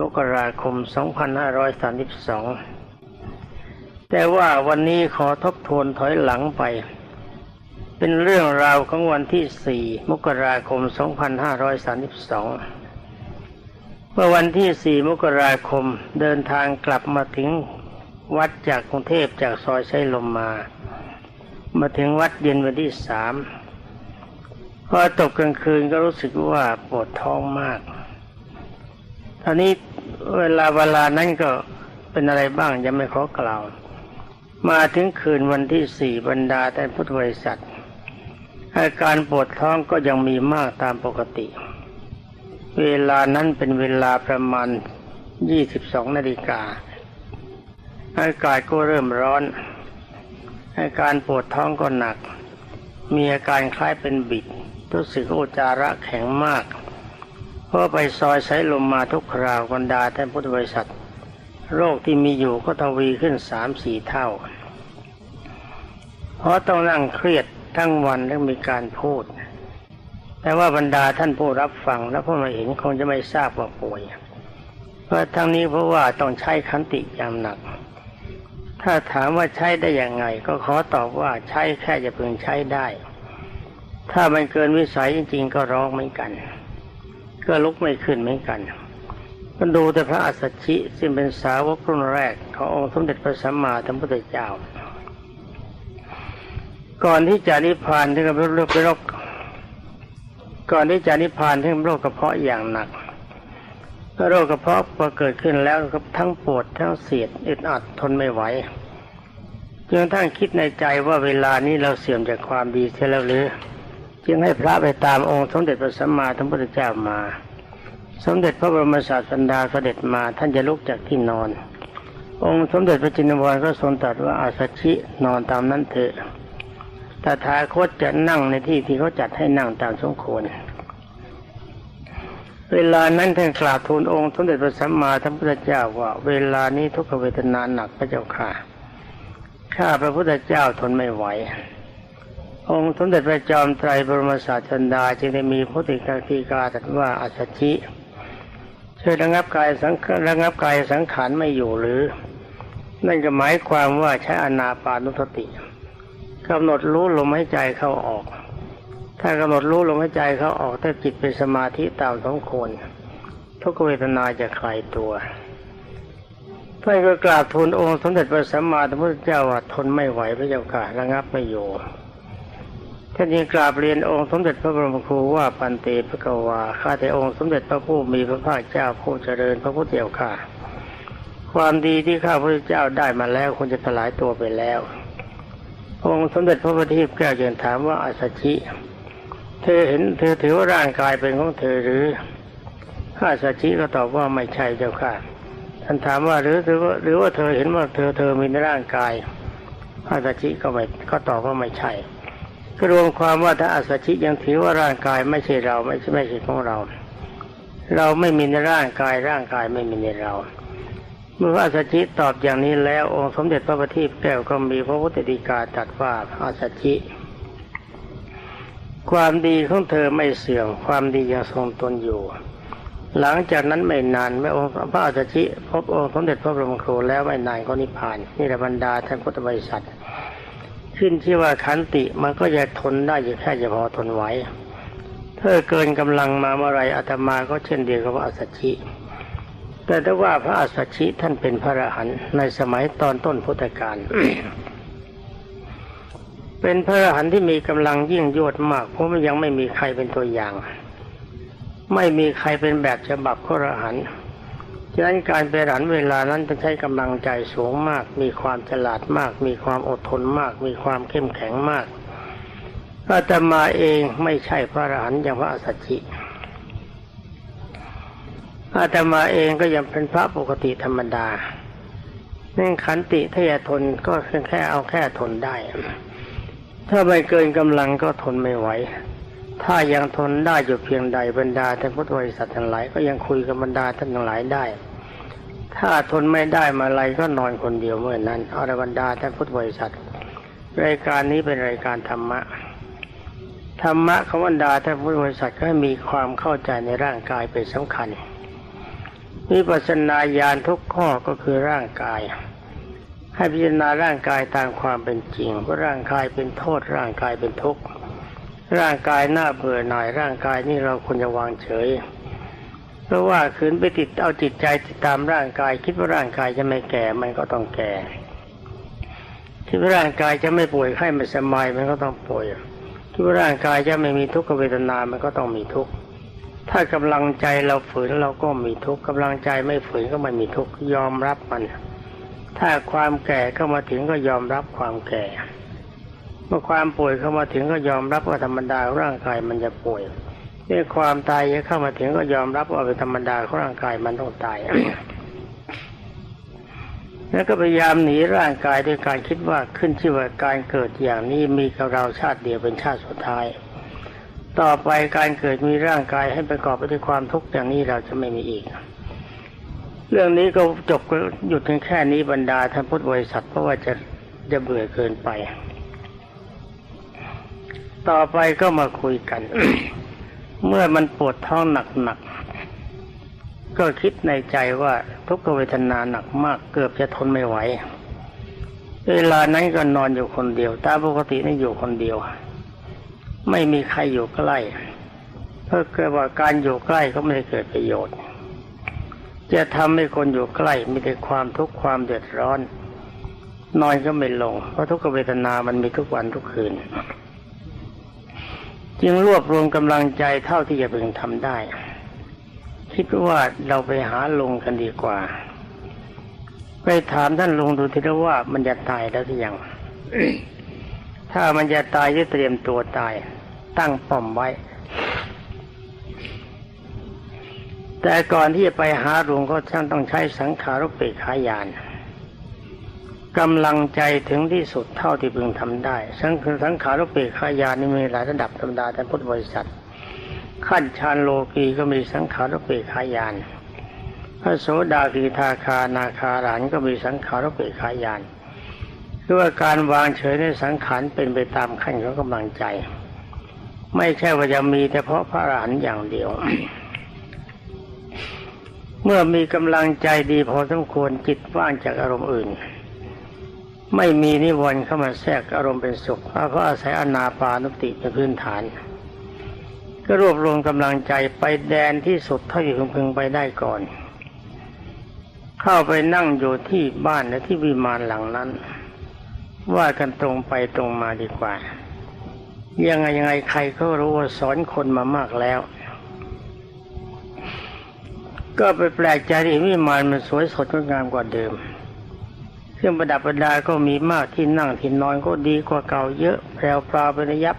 มกราคม 2532 แต่ว่าวันนี้ขอทบทวนถอยหลังไป เป็นเรื่องราวของวันที่ 4 มกราคม 2532 เมื่อวันที่ 4 มกราคมเดินทางกลับมาถึงวัดจากกรุงเทพจากซอยไชลมมา มาถึงวัดเย็นวันที่สามพอตกกลางคืนก็รู้สึกว่าปวดท้องมาก ท่านี้เวลาเวลานั้นก็เป็นอะไรบ้างยังไม่ขอกล่าว มาถึงคืนวันที่สี่บรรดาแต่พุทธบริษัทอาการปวดท้องก็ยังมีมากตามปกติ เวลานั้นเป็นเวลาประมาณยี่สิบสองนาฬิกาอากาศก็เริ่มร้อน อาการปวดท้องก็หนัก มีอาการคล้ายเป็นบิด รู้สึกโอจาระแข็งมาก พราะไปซอยใช้ลมมาทุกคราวบรรดาท่านพุทธบริษัท โรคที่มีอยู่ก็ทวีขึ้นสามสี่เท่า เพราะต้องนั่งเครียดทั้งวันและมีการพูด แต่ว่าบรรดาท่านผู้รับฟังและผู้มาเห็นคงจะไม่ทราบว่าป่วย เพราะทั้งนี้เพราะว่าต้องใช้ขันติอย่างหนัก ถ้าถามว่าใช้ได้อย่างไง ก็ขอตอบว่าใช้แค่จะพึงใช้ได้ ถ้ามันเกินวิสัยจริง ๆ ก็ร้องเหมือนกัน ก็ลุกไม่ขึ้นเหมือนกันก็ดูแต่พระอัสสชิซึ่งเป็นสาวกรุ่นแรกขององค์สมเด็จพระสัมมาสัมพุทธเจ้า ก่อนที่จะนิพพานที่กับโรคเป็นโรคก่อนที่จะนิพพานที่โรคกระเพาะอย่างหนักโรคกระเพาะพอเกิดขึ้นแล้วก็ทั้งปวดทั้งเสียดอึดอัดทนไม่ไหวจนทั้งคิดในใจว่าเวลานี้เราเสื่อมจากความดีเสียแล้วหรือ จึงให้พระไปตามองค์สมเด็จพระสัมมาสัมพุทธเจ้ามา สมเด็จพระบรมศาสดาเสด็จมาท่านจะลุกจากที่นอน องค์สมเด็จพระจินวรก็ทรงตรัสว่าอาสชินอนตามนั้นเถอะตถาคตจะนั่งในที่ที่เขาจัดให้นั่งตามสมควร เวลานั้นท่านกราบทูลองค์สมเด็จพระสัมมาสัมพุทธเจ้าว่า เวลานี้ทุกขเวทนาหนักพระเจ้าค่ะ ข้าพระพุทธเจ้าทนไม่ไหว องค์สมเด็จพระจอมไตรบรมศาสดาจึงได้มีพุทธิการทีกาตรัสว่าอาสชิช่วยระงับกายสังระงับกายสังขารไม่อยู่หรือ นั่นก็หมายความว่าใช้อนาปานุสติกำหนดรู้ลมหายใจเข้าออก ถ้ากำหนดรู้ลมหายใจเข้าออกถ้าจิตเป็นสมาธิตามสมควรทุกเวทนาจะคลายตัวท่านก็กราบทูลองค์สมเด็จพระสัมมาสัมพุทธเจ้าว่าทนไม่ไหวพระเจ้าค่ะระงับไม่อยู่ ท่านยังกราบเรียนองค์สมเด็จพระบรมครูว่าปันเตพระกวาข้าแต่องค์สมเด็จพระผู้มีพระภาคเจ้าผู้เจริญพระพุทธเจ้าค่ะ ความดีที่ข้าพระเจ้าได้มาแล้วคงจะถลายตัวไปแล้ว องค์สมเด็จพระบัณฑิตแก้วจึงถามว่าอาสชิเธอเห็นเธอถือว่าร่างกายเป็นของเธอหรืออาสชิก็ตอบว่าไม่ใช่เจ้าค่ะ ท่านถามว่าหรือหรือว่าหรือว่าเธอเห็นว่าเธอเธอมีในร่างกายอาสชิก็ไม่ก็ตอบว่าไม่ใช่ ก็รวมความว่าถ้าอาสชิยังถือว่าร่างกายไม่ใช่เราไม่ใช่ไม่ใช่ของเรา เราไม่มีในร่างกายร่างกายไม่มีในเรา เมื่ออาสชิตอบอย่างนี้แล้วองค์สมเด็จพระบัณฑิตแก้วก็มีพระพุทธดีกาตรัสว่าอาสชิความดีของเธอไม่เสื่อมความดียังทรงตนอยู่ หลังจากนั้นไม่นานแม่องค์พระอาสชิพบองค์สมเด็จพระบรมครูแล้วไม่นานก็นิพพานนี่แหละบรรดาท่านพุทธบริษัท ขึ้นที่ว่าขันติมันก็จะทนได้อยู่แค่จะพอทนไหวถ้าเกินกำลังมาเมื่อไรอาตมาก็เช่นเดียวกับอาสัชิแต่ถ้าว่าพระอาสัชิท่านเป็นพระอรหันต์ในสมัยตอนต้นพุทธกาลเป็นพระอรหันต์ที่มีกำลังยิ่งยวดมาก เพราะมันยังไม่มีใครเป็นตัวอย่าง ไม่มีใครเป็นแบบฉบับพระอรหันต์ ฉะนั้นการไปหันเวลานั้นต้องใช้กำลังใจสูงมาก มีความฉลาดมาก มีความอดทนมาก มีความเข้มแข็งมากอาตมาเองไม่ใช่พระอรหันต์อย่างพระสัจจิอาตมาเองก็ยังเป็นพระปกติธรรมดาเนื่องขันติถ้าจะทนก็แค่เอาแค่ทนได้ ถ้าไม่เกินกำลังก็ทนไม่ไหว ถ้ายังทนได้อยู่เพียงใดบรรดาท่านพุทธบริษัททั้งหลายก็ยังคุยกับบรรดาท่านทั้งหลายได้ ถ้าทนไม่ได้มาอะไรก็นอนคนเดียวเมื่อนั้นอรบรรดาท่านพุทธบริษัท รายการนี้เป็นรายการธรรมะธรรมะของบรรดาท่านพุทธบริษัทก็มีความเข้าใจในร่างกายเป็นสำคัญวิปัสสนาญาณทุกข้อก็คือร่างกาย ให้พิจารณาร่างกายตามความเป็นจริงว่าร่างกายเป็นโทษร่างกายเป็นทุกข์ ร่างกายหน้าเบื่อหน่ายร่างกายนี่เราควรจะวางเฉย เพราะว่าขืนไปติดเอาจิตใจติดตามร่างกาย คิดว่าร่างกายจะไม่แก่มันก็ต้องแก่คิดว่าร่างกายจะไม่ป่วยไข้ไม่สบายมันก็ต้องป่วยคิดว่าร่างกายจะไม่มีทุกขเวทนา มันก็ต้องมีทุกข์ถ้ากำลังใจเราฝืนเราก็มีทุกข์กำลังใจไม่ฝืนก็ไม่มีทุกข์ยอมรับมัน ถ้าความแก่เข้ามาถึงก็ยอมรับความแก่ เมื่อความป่วยเข้ามาถึงก็ยอมรับว่าธรรมดาร่างกายมันจะป่วยเมื่อความตายเข้ามาถึงก็ยอมรับว่าเป็นธรรมดาของร่างกายมันต้องตาย แล้วก็พยายามหนีร่างกายด้วยการคิดว่าขึ้นชื่อว่าการเกิดอย่างนี้มีกับเราชาติเดียวเป็นชาติสุดท้าย ต่อไปการเกิดมีร่างกายให้ประกอบไปด้วยความทุกข์อย่างนี้เราจะไม่มีอีก เรื่องนี้ก็จบก็หยุดเพียงแค่นี้บรรดาท่านพุทธบริษัทเพราะว่าจะจะเบื่อเกินไป ต่อไปก็มาคุยกัน เมื่อมันปวดท้องหนักๆก็คิดในใจว่าทุกขเวทนาหนักมากเกือบจะทนไม่ไหว เวลานั้นก็นอนอยู่คนเดียว ตามปกตินี่อยู่คนเดียว ไม่มีใครอยู่ใกล้เพราะเกิดว่าการอยู่ใกล้ก็ไม่ได้เกิดประโยชน์ จะทำให้คนอยู่ใกล้มีแต่ความทุกข์ความเดือดร้อนนอนก็ไม่ลงเพราะทุกขเวทนามันมีทุกวันทุกคืน จึงรวบรวมกำลังใจเท่าที่จะพึงทำได้ คิดว่าเราไปหาลุงกันดีกว่า ไปถามท่านลุงดูทีละว่ามันจะตายแล้วหรือยังถ้ามันจะตายจะเตรียมตัวตาย ตั้งป้อมไว้ แต่ก่อนที่จะไปหาลุงก็ท่านต้องใช้สังขารุปเปกขายาน กำลังใจถึงที่สุดเท่าที่พึงทำได้สังคือสังขารุปเปกขายานนี่มีหลายระดับธรรมดาแต่พุทธบริษัท ขั้นฌานโลกีก็มีสังขารุปเปกขายานพระโสดาคีทาคานาคาหลานก็มีสังขารุปเปกขายานคือว่าการวางเฉยในสังขารเป็นไปตามขั้นของกำลังใจ ไม่ใช่ว่าจะมีแต่เพราะพระอรหันต์อย่างเดียว เมื่อมีกำลังใจดีพอสมควรจิตว่างจากอารมณ์อื่น ไม่มีนิวรณ์เข้ามาแทรกอารมณ์เป็นสุขเพราะเขาอาศัยอนาปานุติเป็นพื้นฐาน ก็รวบรวมกำลังใจไปแดนที่สุดเท่าที่พึงไปได้ก่อน เข้าไปนั่งอยู่ที่บ้านและที่วิมานหลังนั้น ว่ากันตรงไปตรงมาดีกว่า ยังไงยังไงใครก็รู้ว่าสอนคนมามากแล้ว ก็ไปแปลกใจที่วิมานมันสวยสดงดงามกว่าเดิม เครื่องประดับประดาก็มีมากที่นั่งที่นอนก็ดีกว่าเก่าเยอะแพรวพราวเป็นยับ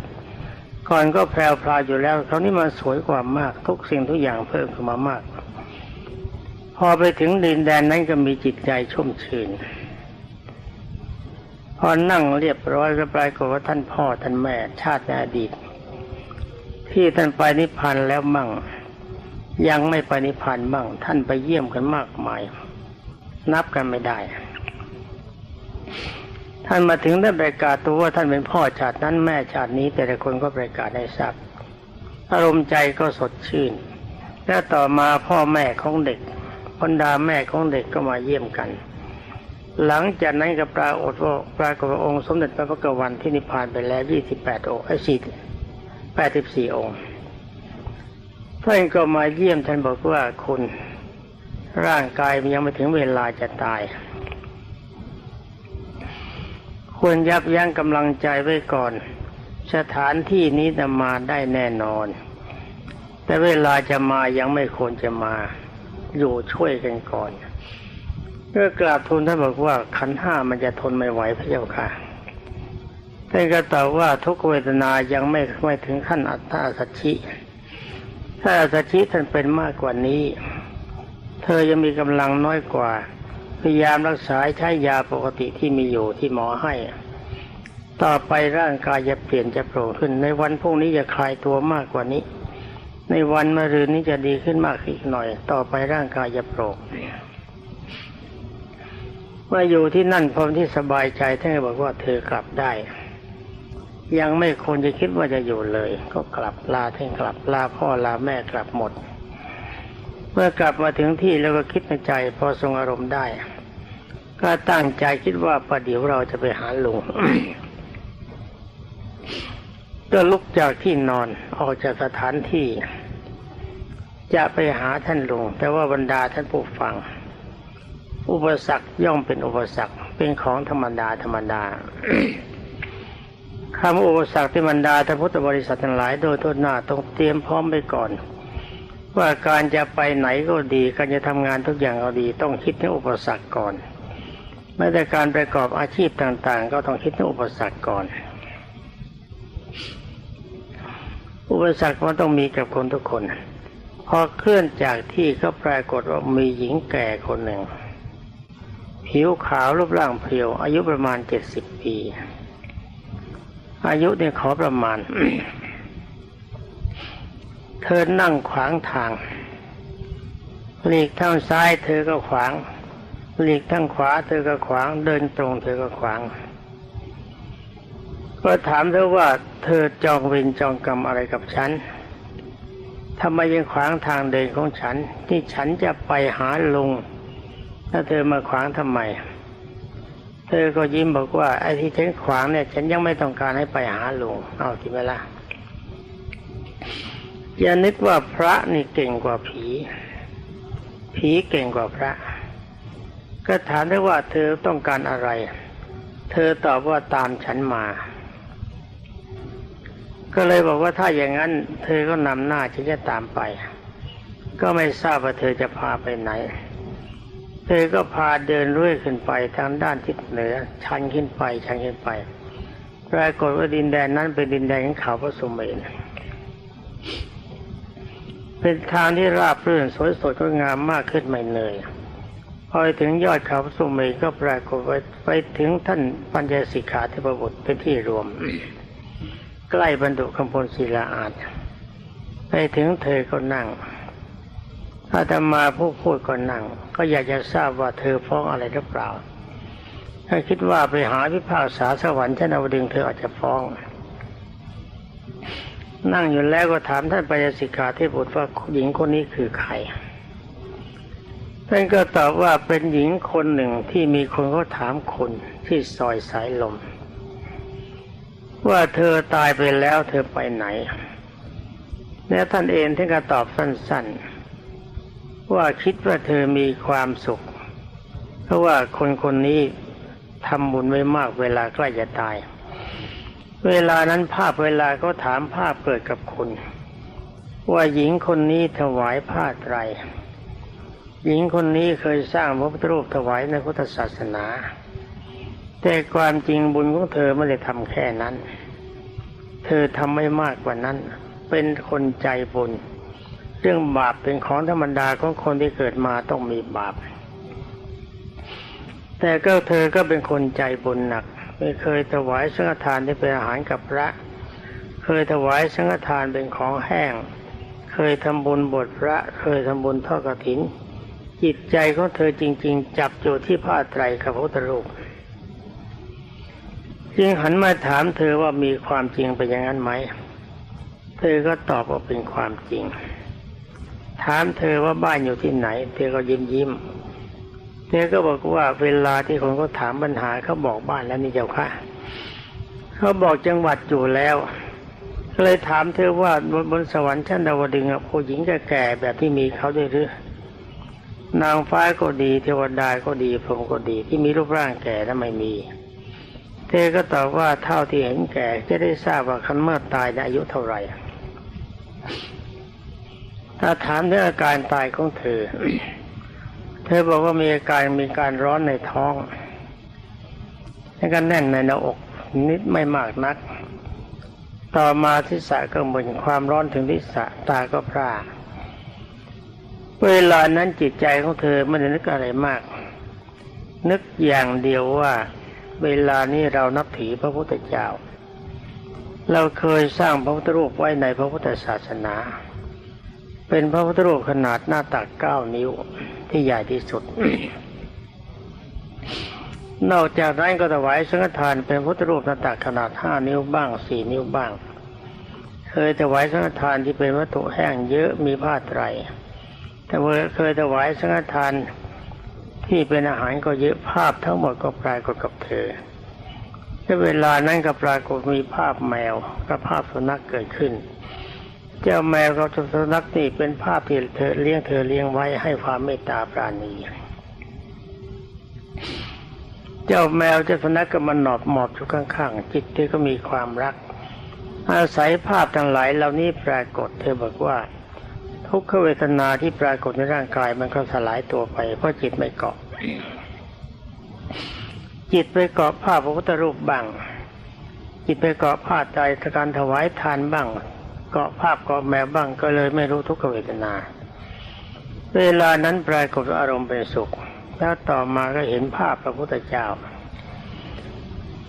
ก่อนก็แพรวพราวอยู่แล้วคราวนี้มันสวยกว่ามาก ทุกสิ่งทุกอย่างเพิ่มขึ้นมามาก พอไปถึงดินแดนนั้นก็มีจิตใจชุ่มชื่นพอนั่งเรียบร้อยก็ปลายกว่าท่านพ่อท่านแม่ชาติในอดีต ที่ท่านไปนิพพานแล้วมั่ง ยังไม่ไปนิพพานมั่ง ท่านไปเยี่ยมกันมากมาย นับกันไม่ได้ ท่านมาถึงได้ประกาศตัวว่าท่านเป็นพ่อชาตินั้นแม่ชาตินี้ แต่ละคนก็ประกาศให้ทราบอารมณ์ใจก็สดชื่น และต่อมาพ่อแม่ของเด็กบรรดาแม่ของเด็กก็มาเยี่ยมกัน หลังจากนั้นก็ปรากฏว่าปรากฏองค์สมเด็จพระพุทธวันที่นิพพานไปแล้วยี่สิบแปดองค์ไอ้สี่แปดสิบสี่องค์ท่านก็มาเยี่ยมท่านบอกว่าคุณร่างกายมันยังไม่ถึงเวลาจะตาย ควรยับยั้งกำลังใจไว้ก่อน สถานที่นี้จะมาได้แน่นอน แต่เวลาจะมายังไม่ควรจะมา อยู่ช่วยกันก่อนเมื่อกราบทูลท่านบอกว่าขันห้ามันจะทนไม่ไหวพระเจ้าค่ะท่านก็ตอบว่าทุกเวทนายังไม่ไม่ถึงขั้นอัตตาสัจฉิถ้าสัจฉิท่านเป็นมากกว่านี้ เธอยังมีกำลังน้อยกว่า พยายามรักษาใช้ยาปกติที่มีอยู่ที่หมอให้ ต่อไปร่างกายจะเปลี่ยนจะโปร่งขึ้น ในวันพรุ่งนี้จะคลายตัวมากกว่านี้ ในวันมะรืนนี้จะดีขึ้นมากอีกหน่อย ต่อไปร่างกายจะโปร่งเมื่ออยู่ที่นั่นพร้อมที่สบายใจท่านบอกว่าเธอกลับได้ ยังไม่ควรจะคิดว่าจะอยู่เลย ก็กลับลาท่านกลับลาพ่อลาแม่กลับหมด เมื่อกลับมาถึงที่แล้วก็คิดในใจ พอทรงอารมณ์ได้ ก็ตั้งใจคิดว่าประเดี๋ยวเราจะไปหาลุงก็ลุกจากที่นอนออกจากสถานที่ จะไปหาท่านลุงแต่ว่าบรรดาท่านผู้ฟัง อุปสรรคย่อมเป็นอุปสรรคเป็นของธรรมดาธรรมดาคำอุปสรรคที่บรรดาท่านพุทธบริษัททั้งหลายโดยทั่วหน้าต้องเตรียมพร้อมไปก่อน ว่าการจะไปไหนก็ดี การจะทำงานทุกอย่างก็ดี ต้องคิดถึงอุปสรรคก่อน แม้แต่การประกอบอาชีพต่าง ๆ ก็ต้องคิดถึงอุปสรรคก่อน อุปสรรคมันต้องมีกับคนทุกคน พอเคลื่อนจากที่ก็ปรากฏว่ามีหญิงแก่คนหนึ่ง ผิวขาวรูปร่างเพรียว อายุประมาณเจ็ดสิบปี อายุเนี่ยขอประมาณ เธอนั่งขวางทางหลีกทางซ้ายเธอก็ขวาง หลีกทางขวาเธอก็ขวาง เดินตรงเธอก็ขวาง ก็ถามเธอว่าเธอจองเวรจองกรรมอะไรกับฉันทำไมยังขวางทางเดินของฉัน ที่ฉันจะไปหาลุงถ้าเธอมาขวางทำไม เธอก็ยิ้มบอกว่าไอ้ที่ฉันขวางเนี่ย ฉันยังไม่ต้องการให้ไปหาลุงเอาทีไหมล่ะอย่านึกว่าพระนี่เก่งกว่าผี ผีเก่งกว่าพระ ก็ถามได้ว่าเธอต้องการอะไร เธอตอบว่าตามฉันมา ก็เลยบอกว่าถ้าอย่างนั้น เธอก็นำหน้าฉันจะตามไป ก็ไม่ทราบว่าเธอจะพาไปไหน เธอก็พาเดินเรื่อยขึ้นไปทางด้านทิศเหนือ ชันขึ้นไป ชันขึ้นไป ปรากฏว่าดินแดนนั้นเป็นดินแดนของเขาพระสุเมนเป็นทางที่ราบรื่นสวยสดก็งามมากขึ้นไม่เหนื่อย พอไปถึงยอดเขาพระสุเมนก็ปรากฏว่าไปถึงท่านปัญญสิกขาเทพบุตรเป็นที่รวม ใกล้บรรดุคำพลศิลาอาจไปถึงเธอก็นั่งอาตมาผู้พูดก็นั่ง ก็อยากจะทราบว่าเธอฟ้องอะไรหรือเปล่า ถ้าคิดว่าไปหาพิพากษาสวรรค์ชั้นอวดึงเธออาจจะฟ้อง นั่งอยู่แล้วก็ถามท่านปัญญสิกขาเทพบุตรว่าหญิงคนนี้คือใคร ท่านก็ตอบว่าเป็นหญิงคนหนึ่งที่มีคนเขาถามคนที่ซอยสายลม ว่าเธอตายไปแล้วเธอไปไหน แล้วท่านเองท่านก็ตอบสั้นๆ ว่าคิดว่าเธอมีความสุข เพราะว่าคนคนนี้ทำบุญไว้มากเวลาใกล้จะตาย เวลานั้นภาพเวลาก็ถามภาพเกิดกับคุณ ว่าหญิงคนนี้ถวายผ้าไตร หญิงคนนี้เคยสร้างพระพุทธรูปถวายในพุทธศาสนา แต่ความจริงบุญของเธอไม่ได้ทำแค่นั้น เธอทำไม่มากกว่านั้น เป็นคนใจบุญ เรื่องบาปเป็นของธรรมดาของคนที่เกิดมาต้องมีบาป แต่ก็เธอก็เป็นคนใจบุญหนัก ไม่เคยถวายสังฆทานที่เป็นอาหารกับพระ เคยถวายสังฆทานเป็นของแห้ง เคยทำบุญบทพระ เคยทำบุญทอดกฐิน จิตใจของเธอจริง ๆ จับอยู่ที่ผ้าไตรกับพระพุทธรูปจึงหันมาถามเธอว่ามีความจริงเป็นอย่างนั้นไหม เธอก็ตอบว่าเป็นความจริง ถามเธอว่าบ้านอยู่ที่ไหน เธอก็ยิ้มยิ้ม เธอก็บอกว่าเวลาที่คนเขาถามปัญหาเขาบอกบ้านแล้วนี่เจ้าค่ะ เขาบอกจังหวัดอยู่แล้วก็เลยถามเธอว่าบนบนสวรรค์ชั้นดาวดึงผู้หญิงแก่แบบที่มีเขาด้วยหรือ นางฟ้าก็ดีเทวดาก็ดีพรหมก็ดีที่มีรูปร่างแก่นั้นไม่มี เธอก็ตอบว่าเท่าที่เห็นแก่จะได้ทราบว่าคันเมื่อตายในอายุเท่าไหร่ ถ้าถามเรื่องอาการตายของเธอ เธอบอกว่ามีอาการมีการร้อนในท้องแล้วก็แน่นในหน้าอกนิดไม่มากนัก ต่อมาทิศะก็มึนความร้อนถึงทิศะตาก็พร่า เวลานั้นจิตใจของเธอไม่ได้นึกอะไรมาก นึกอย่างเดียวว่า เวลานี้เรานับถือพระพุทธเจ้า เราเคยสร้างพระพุทธรูปไว้ในพระพุทธศาสนา เป็นพระพุทธรูปขนาดหน้าตักเก้านิ้วที่ใหญ่ที่สุด นอกจากนั้นก็ถวายสังฆทานเป็นพุทธรูปหน้าตักขนาดห้านิ้วบ้างสี่นิ้วบ้าง เคยถวายสังฆทานที่เป็นวัตถุแห้งเยอะมีผ้าไตร แต่เคยถวายสังฆทานที่เป็นอาหารก็เยอะภาพทั้งหมดก็ปรากฏกับเธอในเวลานั้นก็ปรากฏมีภาพแมวกับภาพสุนัขเกิดขึ้น เจ้าแมวกับสุนัขนี่เป็นภาพที่เธอเลี้ยงเธอเลี้ยงไว้ให้ความเมตตาปราณี เจ้าแมวเจ้าสุนัขก็มันหนอบหมอบอยู่ข้างๆจิตเธอก็มีความรัก อาศัยภาพทั้งหลายเหล่านี้ปรากฏเธอบอกว่า ทุกขเวทนาที่ปรากฏในร่างกายมันก็สลายตัวไป เพราะจิตไม่เกาะ จิตไปเกาะภาพพระพุทธรูปบ้าง จิตไปเกาะภาพใจการถวายทานบ้าง เกาะภาพเกาะแมวบ้างก็เลยไม่รู้ทุกขเวทนา เวลานั้นปรากฏอารมณ์เป็นสุข แล้วต่อมาก็เห็นภาพพระพุทธเจ้า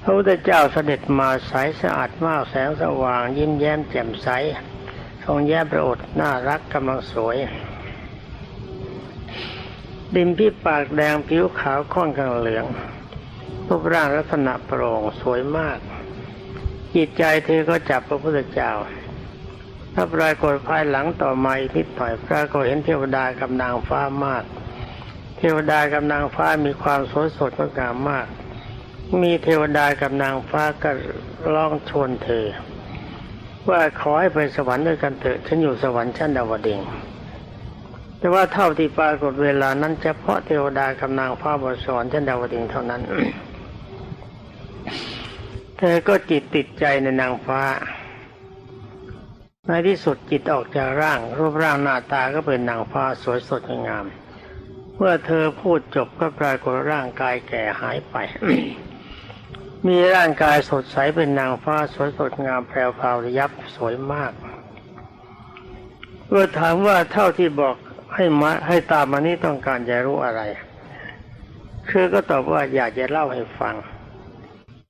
พระพุทธเจ้าเสด็จมาใสสะอาดมากแสงสว่าง ยิ้มแย้มแจ่มใส ทรงแย้มประอดน่ารักกำลังสวย ดิมพี่ปากแดงผิวขาวค่อนข้างเหลืองรูปร่างลักษณะโปร่งสวยมาก จิตใจเธอก็จับพระพุทธเจ้า ถ้าปรากฏภายหลังต่อมาอีกนิดหน่อยปรากฏเห็นเทวดากับนางฟ้ามาก เทวดากับนางฟ้ามีความสวยสดงดงามมาก มีเทวดากับนางฟ้าก็ร้องชวนเธอ ว่าขอให้ไปสวรรค์ด้วยกันเถอะฉันอยู่สวรรค์ชั้นดาวดึงแต่ว่าเท่าที่ปรากฏเวลานั้นเฉพาะเทวดากับนางฟ้าบสวรชั้นดาวดึงเท่านั้น เธอก็จิตติดใจในนางฟ้า ในที่สุดจิตออกจากร่าง รูปร่างหน้าตาก็เป็นนางฟ้าสวยสดงาม เมื่อเธอพูดจบก็ปรากฏร่างกายแก่หายไป มีร่างกายสดใสเป็นนางฟ้าสวยสดงามแพรวพราวยับสวยมากเมื่อถามว่าเท่าที่บอกให้มาให้ตามมานี้ต้องการจะรู้อะไร คือก็ตอบว่าอยากจะเล่าให้ฟัง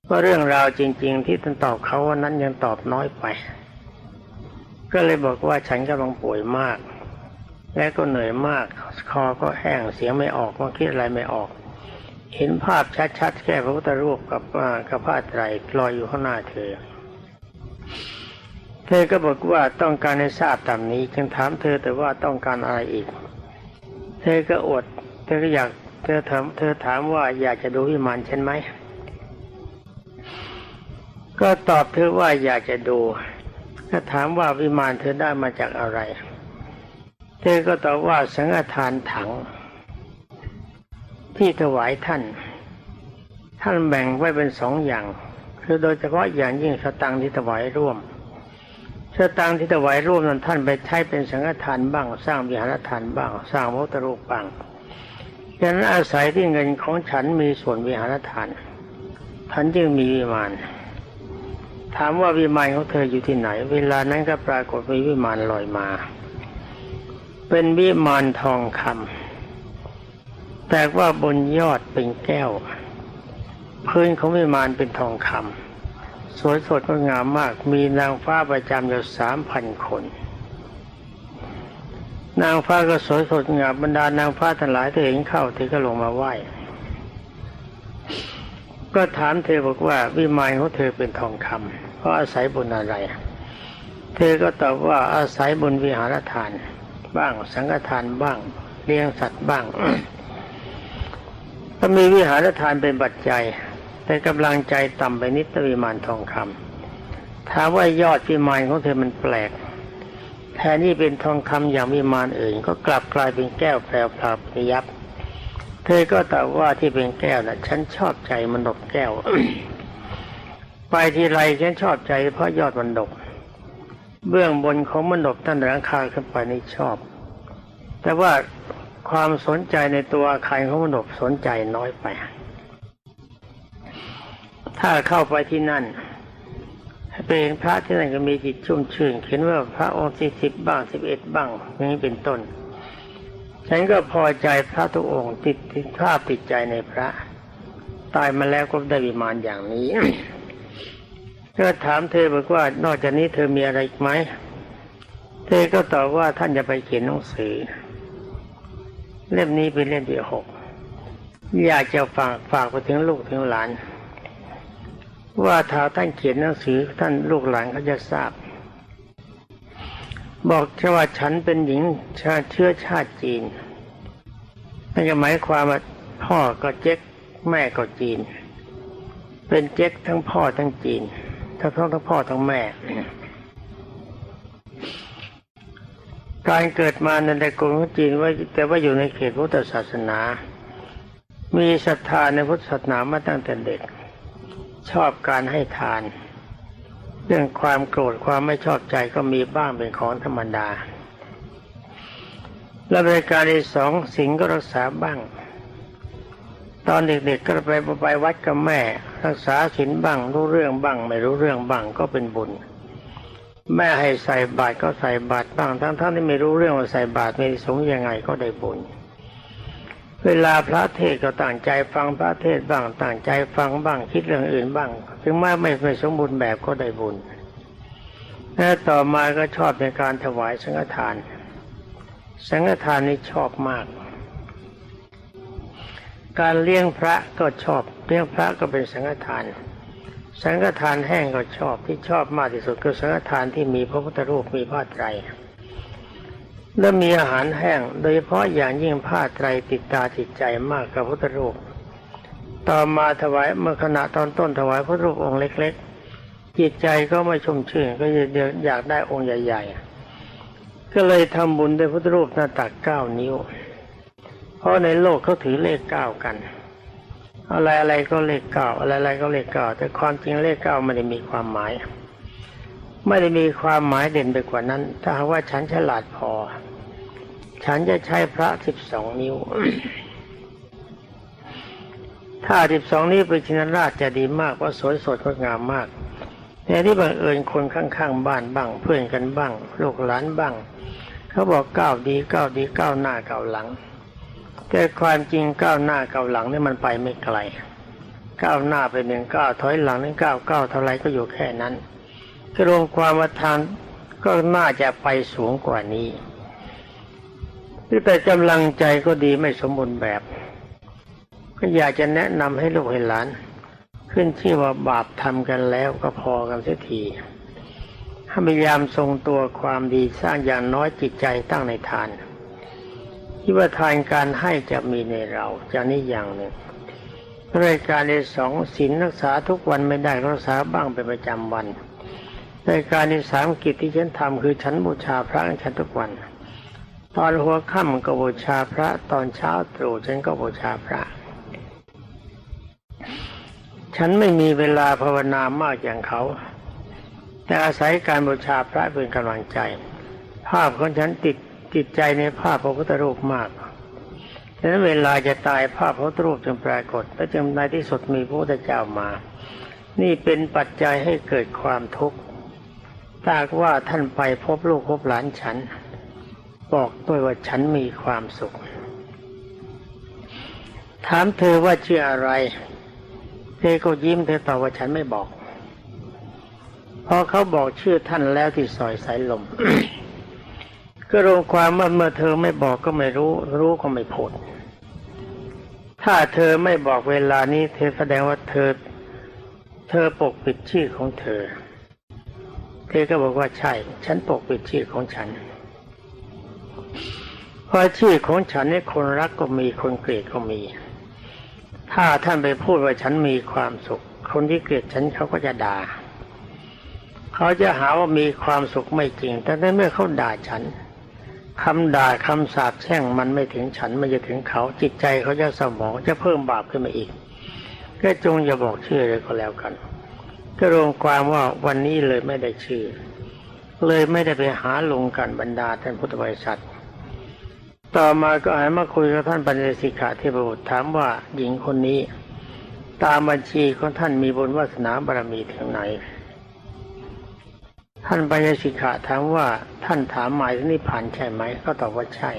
ว่าเรื่องราวจริง ๆ ที่ท่านตอบเขาวันนั้นยังตอบน้อยไป ก็เลยบอกว่าฉันกำลังป่วยมาก และก็เหนื่อยมาก คอก็แห้งเสียงไม่ออกว่าคิดอะไรไม่ออก เห็นภาพชัดๆแค่พระพุทธรูปกับกับผ้าไตรลอยอยู่ข้างหน้าเธอ เธอก็บอกว่าต้องการให้ทราบตามนี้ จึงถามเธอแต่ว่าต้องการอะไรอีก เธอก็อด เธอก็อยาก เธอถามเธอถามว่าอยากจะดูวิมานฉันไหม ก็ตอบเธอว่าอยากจะดูก็ถามว่าวิมานเธอได้มาจากอะไร เธอก็ตอบว่าสังฆทานถัง ที่ถวายท่าน ท่านแบ่งไว้เป็นสองอย่าง คือโดยเฉพาะอย่างยิ่งสตังที่ถวายร่วมสตางที่ถวายร่วมนั้นท่านไปใช้เป็นสังฆทานบ้าง สร้างวิหารทานบ้าง สร้างพระพุรูปบ้างฉะนั้นอาศัยที่เงินของฉันมีส่วนวิหารทานท่านจึงมีวิมานถามว่าวิมานของเธออยู่ที่ไหน เวลานั้นก็ปรากฏมีวิมานลอยมา เป็นวิมานทองคำ แต่ว่าบนยอดเป็นแก้ว พื้นของวิมานเป็นทองคำสวยสดงดงามมาก มีนางฟ้าประจำอยู่สามพันคน นางฟ้าก็สวยสดงามบรรดานางฟ้าทั้งหลายเธอเห็นเข้าเธอก็ลงมาไหว้ก็ถามเธอบอกว่าวิมานของเธอเป็นทองคำเพราะอาศัยบุญอะไร เธอก็ตอบว่าอาศัยบุญวิหารทาน บ้างสังฆทานบ้าง เลี้ยงสัตว์บ้าง ถ้ามีวิหารทานเป็นปัจจัย แต่กำลังใจต่ำไปนิดตวิมานทองคำถามว่ายอดวิมานของเธอมันแปลกแทนที่เป็นทองคำอย่างวิมานอื่น ก็กลับกลายเป็นแก้วแปลวพลาพยับ เธอก็ตอบว่าที่เป็นแก้วนะ่ะ ฉันชอบใจมันดกแก้ว ไปทีไรฉันชอบใจเพราะยอดมันดก เบื้องบนของมันดกท่านหลังคาขึ้นไปนี่ชอบ แต่ว่า ความสนใจในตัวอาคารของมนบสนใจน้อยไป ถ้าเข้าไปที่นั่นเป็นพระที่นั่นก็มีจิตชุ่มชื่นเขียนว่าพระองค์ที่สิบบ้างสิบเอ็ดบ้างอย่างนี้เป็นต้น ฉันก็พอใจพระทุกองค์ติดติดภาพติดใจในพระ ตายมาแล้วก็ได้วิมานอย่างนี้ก็ถามเธอบอกว่านอกจากนี้เธอมีอะไรอีกไหม เธอก็ตอบว่าท่านจะไปเขียนหนังสือ เล่มนี้เป็นเล่มที่หกอยากจะฝากฝากไปถึงลูกถึงหลาน ว่าถ้าท่านเขียนหนังสือท่านลูกหลานเขาจะทราบ บอกแค่ว่าฉันเป็นหญิงชาเชื้อชาติจีนนั่นก็หมายความว่าพ่อก็เจ๊กแม่ก็จีน เป็นเจ๊กทั้งพ่อทั้งจีน ทั้งทั้งทั้งพ่อทั้งแม่ การเกิดมาในตระกูลของจีนว่าแต่ว่าอยู่ในเขตพุทธศาสนา มีศรัทธาในพุทธศาสนามาตั้งแต่เด็ก ชอบการให้ทาน เรื่องความโกรธความไม่ชอบใจก็มีบ้างเป็นของธรรมดา และบริการที่สองสิงก็รักษาบ้าง ตอนเด็กๆก็ไปไปวัดกับแม่ รักษาศีลบ้างรู้เรื่องบ้าง ไม่รู้เรื่องบ้างก็เป็นบุญ แม่ให้ใส่บาตรก็ใส่บาตรบ้างทั้งๆทที่ไม่รู้เรื่องว่าใส่บาตรมีสงยังไงก็ได้บุญ เวลาพระเทศก็ตั้งใจฟังพระเทศบ้างตั้งใจฟังบ้างคิดเรื่องอื่นบ้าง ถึงแม้ไม่ไม่สมบูรณ์แบบก็ได้บุญและต่อมาก็ชอบในการถวายสังฆทาน สังฆทานนี่ชอบมาก การเลี้ยงพระก็ชอบเลี้ยงพระก็เป็นสังฆทาน สังฆทานแห้งก็ชอบที่ชอบมากที่สุดคือสังฆทานที่มีพระพุทธรูปมีผ้าไตรและมีอาหารแห้ง โดยเฉพาะอย่างยิ่งผ้าไตรติดตาติดใจมากกับพุทธรูป ต่อมาถวายเมื่อขณะตอนต้นถวายพระรูปองค์เล็ก ๆ จิตใจก็ไม่ชุ่มชื่นก็อยากได้องค์ใหญ่ๆ ก็เลยทำบุญด้วยพุทธรูปหน้าตักเก้านิ้ว เพราะในโลกเขาถือเลขเก้ากัน อะไรอะไรก็เลขเก้าอะไรอะไรก็เลขเก้าแต่ความจริงเลขเก้าไม่ได้มีความหมาย ไม่ได้มีความหมายเด่นไปกว่านั้น ถ้าหากว่าฉันฉลาดพอ ฉันจะใช้พระสิบสองนิ้ว ถ้าสิบสองนิ้วเป็นชินราชจะดีมากเพราะสวยสดงดงามมากแต่ที่บังเอิญคนข้างๆบ้านบ้าง เพื่อนกันบ้าง ลูกหลานบ้าง เขาบอกก้าวดีก้าวดีก้าวหน้าก้าวหลัง แต่ความจริงก้าวหน้าก้าวหลังนี่มันไปไม่ไกล ก้าวหน้าไปหนึ่งก้าวถอยหลังหนึ่งก้าวก้าวเท่าไรก็อยู่แค่นั้นก็รวมความว่าทางก็น่าจะไปสูงกว่านี้แต่กำลังใจก็ดีไม่สมบูรณ์แบบ ก็อยากจะแนะนำให้ลูกให้หลาน ขึ้นชื่อว่าบาปทำกันแล้วก็พอกันเสียทีพยายามทรงตัวความดีสร้างอย่างน้อยจิตใจตั้งในทาน ที่ว่าทานการให้จะมีในเราจากนี้อย่างหนึ่งรายการในสองศีลรักษาทุกวันไม่ได้รักษาบ้างเป็นประจำวันรายการในสามกิจที่ฉันทำคือฉันบูชาพระฉันทุกวัน ตอนหัวค่ำก็บูชาพระตอนเช้าตรู่ฉันก็บูชาพระ ฉันไม่มีเวลาภาวนามากอย่างเขา แต่อาศัยการบูชาพระเป็นกำลังใจ ภาพของฉันติด ติดใจในภาพพระพุทธรูปมากฉะนั้นเวลาจะตายภาพพระพุทธรูปจึงปรากฏและจึงในที่สุดมีพระพุทธเจ้ามา นี่เป็นปัจจัยให้เกิดความทุกข์ถ้าว่าท่านไปพบลูกพบหลานฉัน บอกด้วยว่าฉันมีความสุข ถามเธอว่าชื่ออะไร เธอก็ยิ้มเธอตอบว่าฉันไม่บอกพอเขาบอกชื่อท่านแล้วที่ซอยสายลม ก็รวมความว่าเมื่อเธอไม่บอกก็ไม่รู้ รู้ก็ไม่พูดถ้าเธอไม่บอกเวลานี้ เธอแสดงว่าเธอ เธอปกปิดชื่อของเธอ เธอก็บอกว่าใช่ ฉันปกปิดชื่อของฉันเพราะชื่อของฉันนี่คนรักก็มีคนเกลียดก็มี ถ้าท่านไปพูดว่าฉันมีความสุข คนที่เกลียดฉันเขาก็จะด่า เขาจะหาว่ามีความสุขไม่จริง แต่ในเมื่อเขาด่าฉัน คำด่าคำสาปแช่งมันไม่ถึงฉันไมันจะถึงเขาจิตใจเขาจะสมองจะเพิ่มบาปขึ้นมาอีก ก็จงอย่าบอกชื่อเลยก็แล้วกัน ก็รวมความว่าวันนี้เลยไม่ได้ชื่อ เลยไม่ได้ไปหาลงกันบรรดาท่านพุทธบริษัท ต่อมาก็หันมาคุยกับท่านปัญญสิกขาเทพบุตรถามว่าหญิงคนนี้ ตามบัญชีของท่านมีบุญวาสนาบารมีถึงไหน ท่านปัญญสิกขาถามว่าท่านถามหมายถึงนิพพานใช่ไหม ก็ตอบว่าใช่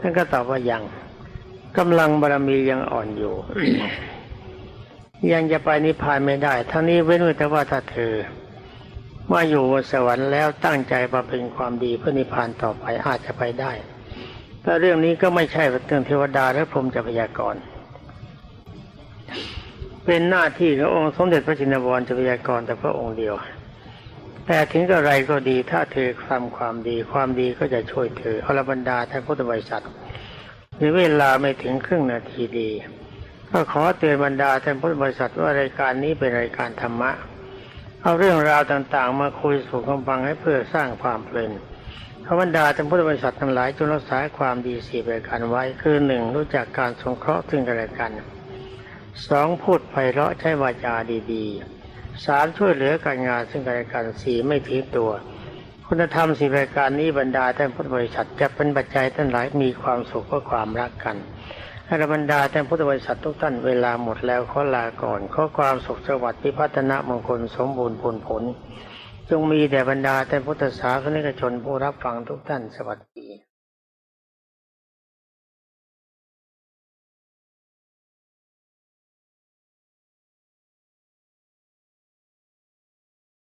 ท่านก็ตอบว่ายังกำลังบารมียังอ่อนอยู่ ยังจะไปนิพพานไม่ได้ ทั้งนี้เว้นไว้แต่ว่าถ้าเธอว่าอยู่บนสวรรค์แล้วตั้งใจบำเพ็ญความดีเพื่อนิพพานต่อไปอาจจะไปได้ แต่เรื่องนี้ก็ไม่ใช่เรื่องเทวดาและพรหมจะพยากรณ์เป็นหน้าที่ขององค์สมเด็จพระจินวรจะพยากรณ์แต่พระองค์เดียว แต่ถึงกระไรก็ดีถ้าเธอทำความดี ความดีก็จะช่วยเธออรบรรดาท่านพุทธบริษัทในเวลาไม่ถึงครึ่งนาทีดี ก็ขอเตือนบรรดาท่านพุทธบริษัทว่ารายการนี้เป็นรายการธรรมะ เอาเรื่องราวต่างๆ มาคุยสู่กันฟังให้เพื่อสร้างความเพลินขบรรดาท่านพุทธบริษัททั้งหลายจงรักษาความดีสี่ประการไว้คือหนึ่งรู้จักการสงเคราะห์ซึ่งกันและกันสองพูดไพเราะใช้วาจาดีๆ สามช่วยเหลือการงานซึ่งกันและกันสี่ไม่ถือตัว คุณธรรมสี่ประการนี้บรรดาท่านพุทธบริษัทจะเป็นปัจจัยท่านหลายมีความสุขและความรักกันให้บรรดาท่านพุทธบริษัททุกท่านเวลาหมดแล้วขอลาก่อนขอความสุขสวัสดิ์พิพัฒนมงคลสมบูรณ์ผลผล จงมีแด่บรรดาท่านพุทธศาสนิกชนผู้รับฟังทุกท่านสวัสดี